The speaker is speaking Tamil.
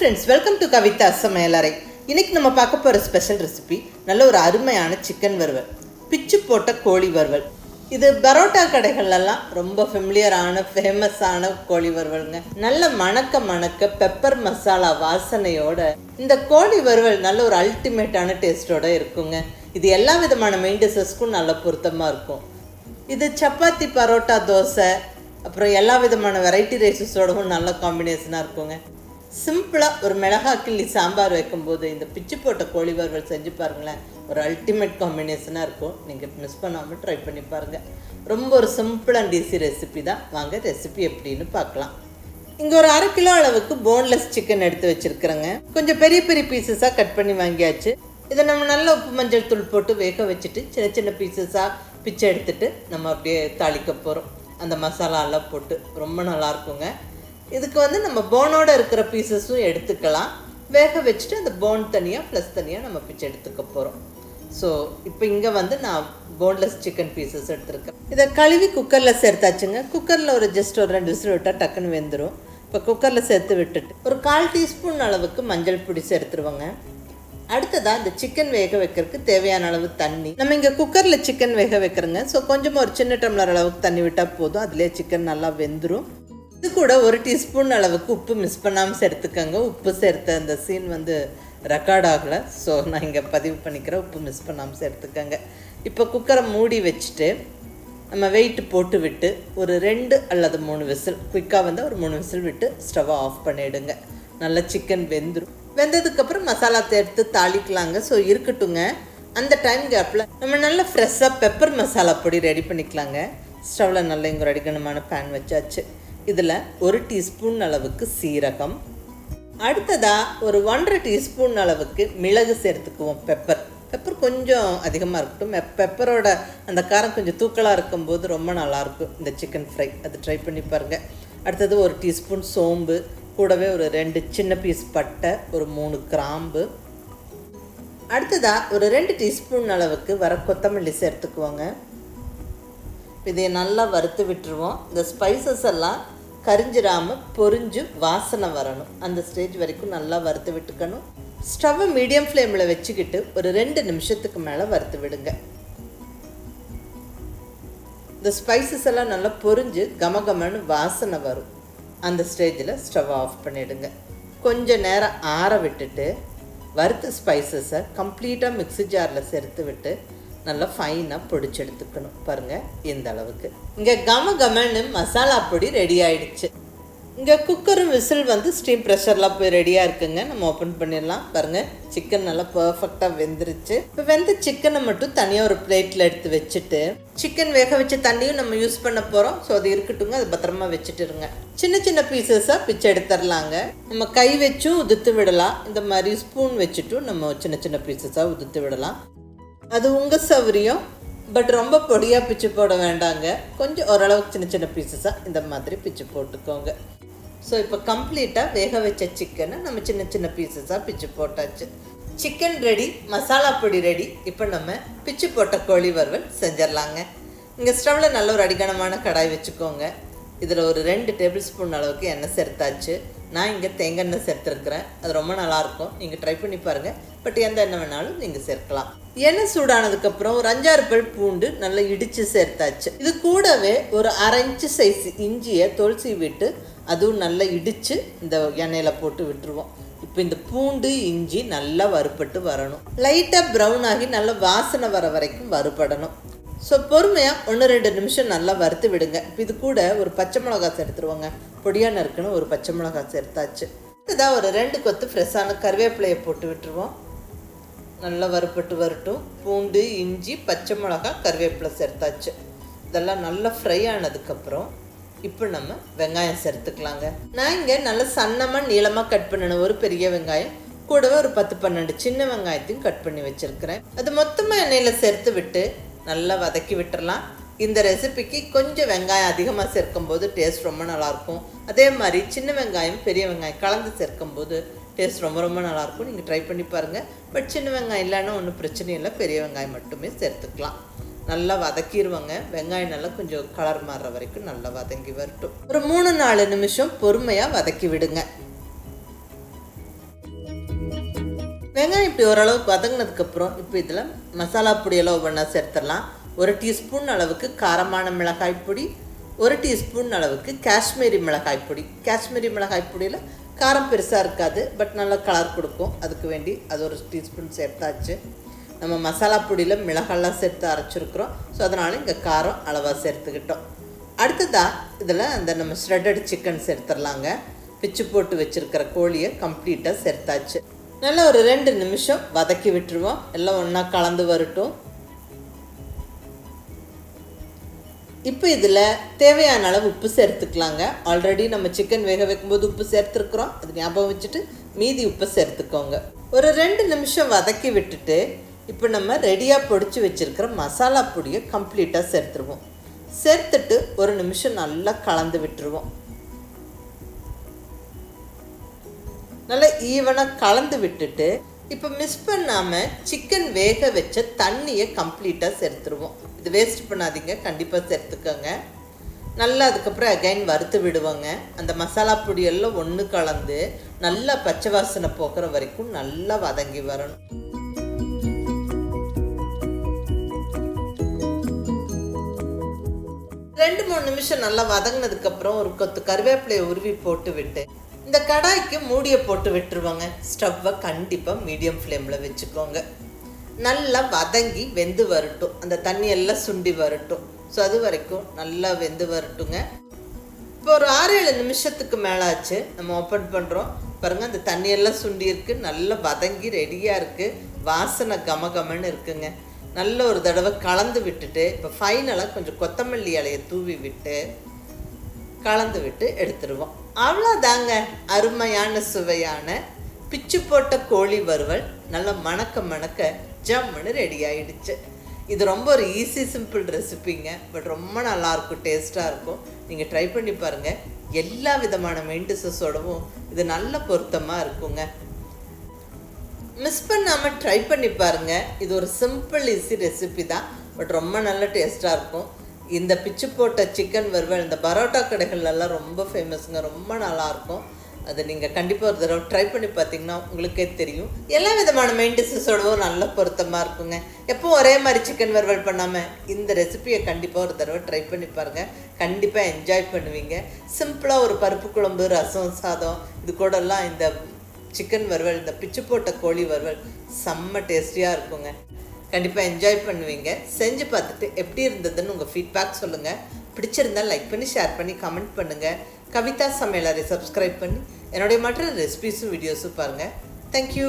ஃப்ரெண்ட்ஸ் வெல்கம் டு கவிதா சமையலறை இன்னைக்கு நம்ம பார்க்க போகிற ஸ்பெஷல் ரெசிபி நல்ல ஒரு அருமையான சிக்கன் வறுவல். பிச்சு போட்ட கோழி வறுவல். இது பரோட்டா கடைகள்லாம் ரொம்ப ஃபெமிலியரான ஃபேமஸான கோழி வறுவலுங்க. நல்ல மணக்க மணக்க பெப்பர் மசாலா வாசனையோட இந்த கோழி வறுவல் நல்ல ஒரு அல்டிமேட்டான டேஸ்டோட இருக்குங்க. இது எல்லா விதமான மெயின் டிஷஸ்க்கும் நல்ல பொருத்தமாக இருக்கும். இது சப்பாத்தி பரோட்டா தோசை அப்புறம் எல்லா விதமான வெரைட்டி ரைஸஸோடவும் நல்ல காம்பினேஷனாக இருக்குங்க. சிம்பிளாக ஒரு மிளகா கிள்ளி சாம்பார் வைக்கும்போது இந்த பிச்சு போட்ட கோழி வறுவல் செஞ்சு பாருங்களேன். ஒரு அல்டிமேட் காம்பினேஷனாக இருக்கும். நீங்கள் மிஸ் பண்ணாமல் ட்ரை பண்ணி பாருங்கள் ரொம்ப ஒரு சிம்பிள் அண்ட் ஈஸி ரெசிபி தான். வாங்க ரெசிபி எப்படின்னு பார்க்கலாம். இங்கே ஒரு அரை கிலோ அளவுக்கு போன்லெஸ் சிக்கன் எடுத்து வச்சுருக்குறேங்க. கொஞ்சம் பெரிய பெரிய பீசஸாக கட் பண்ணி வாங்கியாச்சு. இதை நம்ம நல்ல உப்பு மஞ்சள் தூள் போட்டு வேக வச்சுட்டு சின்ன சின்ன பீசஸாக பிச்சை எடுத்துட்டு நம்ம அப்படியே தாளிக்க போகிறோம் அந்த மசாலாலாம் போட்டு ரொம்ப நல்லா இருக்குங்க. இதுக்கு வந்து நம்ம போனோட இருக்கிற பீசஸும் எடுத்துக்கலாம். வேக வச்சுட்டு அந்த போன் தனியாக ப்ளஸ் தனியாக நம்ம பிச்சை எடுத்துக்க போகிறோம் ஸோ இப்போ இங்கே வந்து நான் போன்லெஸ் சிக்கன் பீசஸ் எடுத்துருக்கேன். இதை கழுவி குக்கரில் சேர்த்தாச்சுங்க. குக்கரில் ஒரு ஜஸ்ட் ஒரு ரெண்டு விசில் விட்டால் டக்குன்னு வெந்துடும் இப்போ குக்கரில் சேர்த்து விட்டுட்டு ஒரு கால் டீஸ்பூன் அளவுக்கு மஞ்சள் பொடி சேர்த்துருவோங்க. அடுத்ததாக இந்த சிக்கன் வேக வைக்கிறதுக்கு தேவையான அளவு தண்ணி. நம்ம இங்கே குக்கரில் சிக்கன் வேக வைக்கிறோங்க. ஸோ கொஞ்சமாக ஒரு சின்ன டம்ளர் அளவுக்கு தண்ணி விட்டால் போதும். அதிலே சிக்கன் நல்லா வெந்துடும் இது கூட ஒரு டீஸ்பூன் அளவுக்கு உப்பு மிஸ் பண்ணாமல் சேர்த்துக்கோங்க. உப்பு சேர்த்த அந்த சீன் வந்து ரெக்கார்ட் ஆகலை. ஸோ நான் இங்கே பதிவு பண்ணிக்கிறேன் உப்பு மிஸ் பண்ணாமல் சேர்த்துக்கோங்க. இப்போ குக்கரை மூடி வச்சுட்டு நம்ம வெயிட் போட்டு விட்டு ஒரு ரெண்டு அல்லது மூணு விசில் குயிக்காக வந்து ஒரு மூணு விசில் விட்டு ஸ்டவ்வை ஆஃப் பண்ணிவிடுங்க நல்லா சிக்கன் வெந்துடும் வெந்ததுக்கப்புறம் மசாலா சேர்த்து தாளிக்கலாங்க. ஸோ இருக்கட்டுங்க அந்த டைம் கேப்பில் நம்ம நல்லா ஃப்ரெஷ்ஷாக பெப்பர் மசாலா பொடி ரெடி பண்ணிக்கலாங்க. ஸ்டவ்வில் நல்ல இங்கே ஒரு அடிக்கணுமான பேன் வச்சாச்சு. இதில் ஒரு டீஸ்பூன் அளவுக்கு சீரகம். அடுத்ததாக ஒரு ஒன்றரை டீஸ்பூன் அளவுக்கு மிளகு சேர்த்துக்குவோம் பெப்பர் பெப்பர் கொஞ்சம் அதிகமாக இருக்கட்டும். பெப்பரோட அந்த காரம் கொஞ்சம் தூக்கலாக இருக்கும்போது ரொம்ப நல்லாயிருக்கும் இந்த சிக்கன் ஃப்ரை அது ட்ரை பண்ணி பாருங்கள் அடுத்தது ஒரு டீஸ்பூன் சோம்பு கூடவே ஒரு ரெண்டு சின்ன பீஸ் பட்டை ஒரு மூணு கிராம்பு. அடுத்ததாக ஒரு ரெண்டு டீஸ்பூன் அளவுக்கு வர கொத்தமல்லி சேர்த்துக்குவோங்க. இதை நல்லா வறுத்து விட்டுருவோம். இந்த ஸ்பைசஸ் எல்லாம் கரிஞ்சிராம பொரிஞ்சு வாசனை வரணும். அந்த ஸ்டேஜ் வரைக்கும் நல்லா வறுத்து விட்டுக்கணும். ஸ்டவ்வை மீடியம் ஃப்ளேமில் வச்சுக்கிட்டு ஒரு ரெண்டு நிமிஷத்துக்கு மேலே வறுத்து விடுங்க. இந்த ஸ்பைசஸ் எல்லாம் நல்லா பொரிஞ்சு கமகமன்னு வாசனை வரும். அந்த ஸ்டேஜில் ஸ்டவ் ஆஃப் பண்ணிடுங்க. கொஞ்ச நேரம் ஆற விட்டுட்டு வறுத்த ஸ்பைசஸை கம்ப்ளீட்டாக மிக்ஸி ஜாரில் சேர்த்து விட்டு நல்லா ஃபைனாக பொடிச்சு எடுத்துக்கணும். பாருங்கள் இந்த அளவுக்கு. இங்கே கம கமன்னு மசாலா பொடி ரெடி ஆயிடுச்சு. இங்கே குக்கரும் விசில் வந்து ஸ்டீம் ப்ரெஷர்லாம் போய் ரெடியாக இருக்குங்க. நம்ம ஓப்பன் பண்ணிடலாம். பாருங்கள் சிக்கன் நல்லா பர்ஃபெக்டாக வெந்துருச்சு. இப்போ வெந்த சிக்கனை மட்டும் தனியாக ஒரு பிளேட்டில் எடுத்து வச்சுட்டு சிக்கன் வேக வச்ச தண்ணியும் நம்ம யூஸ் பண்ண போகிறோம் ஸோ அது இருக்கட்டுங்க அது பத்திரமா வச்சுட்டுருங்க. சின்ன சின்ன பீசஸாக பிச்சை எடுத்துடலாங்க. நம்ம கை வச்சும் உதுத்து விடலாம். இந்த மாதிரி ஸ்பூன் வச்சுட்டும் நம்ம சின்ன சின்ன பீசஸாக உதுத்து விடலாம். அது உங்கள் சௌரியம் பட் ரொம்ப பொடியாக பிச்சு போட வேண்டாங்க. கொஞ்சம் ஓரளவுக்கு சின்ன சின்ன பீசஸாக இந்த மாதிரி பிச்சு போட்டுக்கோங்க. ஸோ இப்போ கம்ப்ளீட்டாக வேக வச்ச சிக்கனை நம்ம சின்ன சின்ன பீசஸாக பிச்சு போட்டாச்சு. சிக்கன் ரெடி மசாலா பொடி ரெடி இப்போ நம்ம பிச்சு போட்ட கோழி வறுவல் செஞ்சிடலாங்க இங்கே ஸ்டவ்வில் நல்ல ஒரு அடிகனமான கடாய் வச்சுக்கோங்க. இதில் ஒரு ரெண்டு டேபிள் ஸ்பூன் அளவுக்கு எண்ணெய் சேர்த்தாச்சு. நான் இங்கே தேங்காய் எண்ணெய் சேர்த்துருக்குறேன். அது ரொம்ப நல்லாயிருக்கும். நீங்கள் ட்ரை பண்ணி பாருங்கள் பட் எந்த எண்ணெய் வேணாலும் நீங்கள் சேர்க்கலாம். எண்ணெய் சூடானதுக்கப்புறம் ஒரு அஞ்சாறு பல் பூண்டு நல்லா இடித்து சேர்த்தாச்சு. இது கூடவே ஒரு அரைஞ்சு சைஸ் இஞ்சியை தொளசி விட்டு அதுவும் நல்லா இடித்து இந்த எண்ணெயில் போட்டு விட்டுருவோம். இப்போ இந்த பூண்டு இஞ்சி நல்லா வறுபட்டு வரணும். லைட்டாக ப்ரௌன் ஆகி நல்லா வாசனை வர வரைக்கும் வறுபடணும். ஸோ பொறுமையாக ஒன்று ரெண்டு நிமிஷம் நல்லா வறுத்து விடுங்க. இப்போ இது கூட ஒரு பச்சை மிளகா சேர்த்துருவோங்க பொடியாக நறுக்குன்னு ஒரு பச்சை மிளகா சேர்த்தாச்சு. இதாக ஒரு ரெண்டு கொத்து ஃப்ரெஷ்ஷான கருவேப்பிலையை போட்டு விட்டுருவோம். நல்லா வறுப்பட்டு வரட்டும். பூண்டு இஞ்சி பச்சை மிளகா கருவேப்பிலை சேர்த்தாச்சு. இதெல்லாம் நல்லா ஃப்ரை ஆனதுக்கப்புறம் இப்போ நம்ம வெங்காயம் சேர்த்துக்கலாங்க. நான் இங்கே நல்லா சன்னமாக நீளமாக கட் பண்ணின ஒரு பெரிய வெங்காயம். கூடவே ஒரு பத்து பன்னெண்டு சின்ன வெங்காயத்தையும் கட் பண்ணி வச்சுருக்கிறேன். அது மொத்தமாக எண்ணெயில் சேர்த்து விட்டு நல்லா வதக்கி விட்டுறலாம். இந்த ரெசிபிக்கு கொஞ்சம் வெங்காயம் அதிகமாக சேர்க்கும்போது டேஸ்ட் ரொம்ப நல்லாயிருக்கும். அதே மாதிரி சின்ன வெங்காயம் பெரிய வெங்காயம் கலந்து சேர்க்கும்போது டேஸ்ட் ரொம்ப ரொம்ப நல்லாயிருக்கும். நீங்கள் ட்ரை பண்ணி பாருங்கள் பட் சின்ன வெங்காயம் இல்லைன்னா ஒன்றும் பிரச்சனை இல்லை. பெரிய வெங்காயம் மட்டுமே சேர்த்துக்கலாம். நல்லா வதக்கிடுவாங்க வெங்காயம் நல்லா கொஞ்சம் கலர் மாறுற வரைக்கும் நல்லா வதங்கி வரட்டும். ஒரு மூணு நாலு நிமிஷம் பொறுமையாக வதக்கி விடுங்க. இப்படி ஓரளவுக்கு வதங்கினதுக்கப்புறம் இப்போ இதில் மசாலா பொடியெல்லாம் ஒவ்வொன்றா சேர்த்துடலாம். ஒரு டீஸ்பூன் அளவுக்கு காரமான மிளகாய் பொடி ஒரு டீஸ்பூன் அளவுக்கு காஷ்மீரி மிளகாய் பொடி. காஷ்மீரி மிளகாய் பொடியில் காரம் பெருசாக இருக்காது பட் நல்லா கலர் கொடுக்கும். அதுக்கு வேண்டி அது ஒரு டீஸ்பூன் சேர்த்தாச்சு. நம்ம மசாலா பொடியில் மிளகாலாம் சேர்த்து அரைச்சிருக்கிறோம். ஸோ அதனால் இங்கே காரம் அளவாக சேர்த்துக்கிட்டோம். அடுத்ததாக இதில் அந்த நம்ம ஸ்ரெட்டட் சிக்கன் சேர்த்துடலாங்க. பிச்சு போட்டு வச்சுருக்கிற கோழியை கம்ப்ளீட்டாக சேர்த்தாச்சு. நல்லா ஒரு ரெண்டு நிமிஷம் வதக்கி விட்டுருவோம். எல்லாம் ஒன்றா கலந்து வரட்டும். இப்போ இதில் தேவையான அளவு உப்பு சேர்த்துக்கலாங்க. ஆல்ரெடி நம்ம சிக்கன் வேக வைக்கும்போது உப்பு சேர்த்துருக்குறோம். அது ஞாபகம் வச்சுட்டு மீதி உப்பு சேர்த்துக்கோங்க. ஒரு ரெண்டு நிமிஷம் வதக்கி விட்டுட்டு இப்போ நம்ம ரெடியாக பொடிச்சு வச்சுருக்கிற மசாலா பொடியை கம்ப்ளீட்டாக சேர்த்துருவோம். சேர்த்துட்டு ஒரு நிமிஷம் நல்லா கலந்து விட்டுருவோம். நல்லா ஈவனாக கலந்து விட்டுட்டு இப்போ மிஸ் பண்ணாமல் சிக்கன் வேக வச்ச தண்ணியை கம்ப்ளீட்டாக சேர்த்துருவோம் இது வேஸ்ட் பண்ணாதீங்க கண்டிப்பாக சேர்த்துக்கோங்க நல்லா அதுக்கப்புறம் அகைன் வறுத்து விடுவோங்க. அந்த மசாலா பொடியெல்லாம் ஒன்று கலந்து நல்லா பச்சை வாசனை போகிற வரைக்கும் நல்லா வதங்கி வரணும். ரெண்டு மூணு நிமிஷம் நல்லா வதங்கினதுக்கப்புறம் ஒரு கொத்து கருவேப்பிலையை உருவி போட்டு விட்டு இந்த கடாய்க்கு மூடியை போட்டு விட்டுருவாங்க. ஸ்டவ்வை கண்டிப்பாக மீடியம் ஃப்ளேமில் வச்சுக்கோங்க. நல்லா வதங்கி வெந்து வரட்டும். அந்த தண்ணி எல்லாம் சுண்டி வரட்டும். ஸோ அது வரைக்கும் நல்லா வெந்து வரட்டுங்க. இப்போ ஒரு ஆறு ஏழு நிமிஷத்துக்கு மேலே ஆச்சு நம்ம ஓப்பன் பண்ணுறோம் பாருங்கள் அந்த தண்ணியெல்லாம் சுண்டி இருக்கு. நல்லா வதங்கி ரெடியாக இருக்குது வாசனை கமகமன்னு இருக்குங்க. நல்ல ஒரு தடவை கலந்து விட்டுட்டு இப்போ ஃபைனலாக கொஞ்சம் கொத்தமல்லி இலையை தூவி விட்டு கலந்து விட்டு எடுத்துருவோம். அவ்வளோதாங்க அருமையான சுவையான பிச்சு போட்ட கோழி வறுவல். நல்லா மணக்க மணக்க ஜம்முன்னு ரெடி ஆயிடுச்சு இது ரொம்ப ஒரு ஈஸி சிம்பிள் ரெசிபிங்க பட் ரொம்ப நல்லாயிருக்கும் டேஸ்ட்டாக இருக்கும். நீங்கள் ட்ரை பண்ணி பாருங்கள் எல்லா விதமான மெயின் டிஷ்ஷஸோடவும் இது நல்ல பொருத்தமாக இருக்குங்க. மிஸ் பண்ணாமல் ட்ரை பண்ணி பாருங்கள் இது ஒரு சிம்பிள் ஈஸி ரெசிபி தான். பட் ரொம்ப நல்ல டேஸ்ட்டாக இருக்கும். இந்த பிச்சு போட்ட சிக்கன் வறுவல் இந்த பரோட்டா கடைகள்லாம் ரொம்ப ஃபேமஸுங்க ரொம்ப நல்லாயிருக்கும். அதை நீங்கள் கண்டிப்பாக ஒரு தடவை ட்ரை பண்ணி பார்த்தீங்கன்னா உங்களுக்கே தெரியும். எல்லா விதமான மெயின் டிஷ்ஷஸோடவும் நல்ல பொருத்தமாக இருக்குங்க. எப்போ ஒரே மாதிரி சிக்கன் வறுவல் பண்ணாமல் இந்த ரெசிபியை கண்டிப்பாக ஒரு தடவை ட்ரை பண்ணி பாருங்கள் கண்டிப்பாக என்ஜாய் பண்ணுவீங்க. சிம்பிளாக ஒரு பருப்பு குழம்பு ரசம் சாதம் இது கூடலாம் இந்த சிக்கன் வறுவல் இந்த பிச்சு போட்ட கோழி வறுவல் செம்ம டேஸ்டியாக இருக்குங்க. கண்டிப்பாக என்ஜாய் பண்ணுவீங்க. செஞ்சு பார்த்துட்டு எப்படி இருந்ததுன்னு உங்கள் ஃபீட்பேக் சொல்லுங்கள் பிடிச்சிருந்தால் லைக் பண்ணி ஷேர் பண்ணி கமெண்ட் பண்ணுங்கள் கவிதா சமையலரை சப்ஸ்கிரைப் பண்ணி என்னுடைய மற்ற ரெசிபிஸும் வீடியோஸும் பாருங்கள் தேங்க்யூ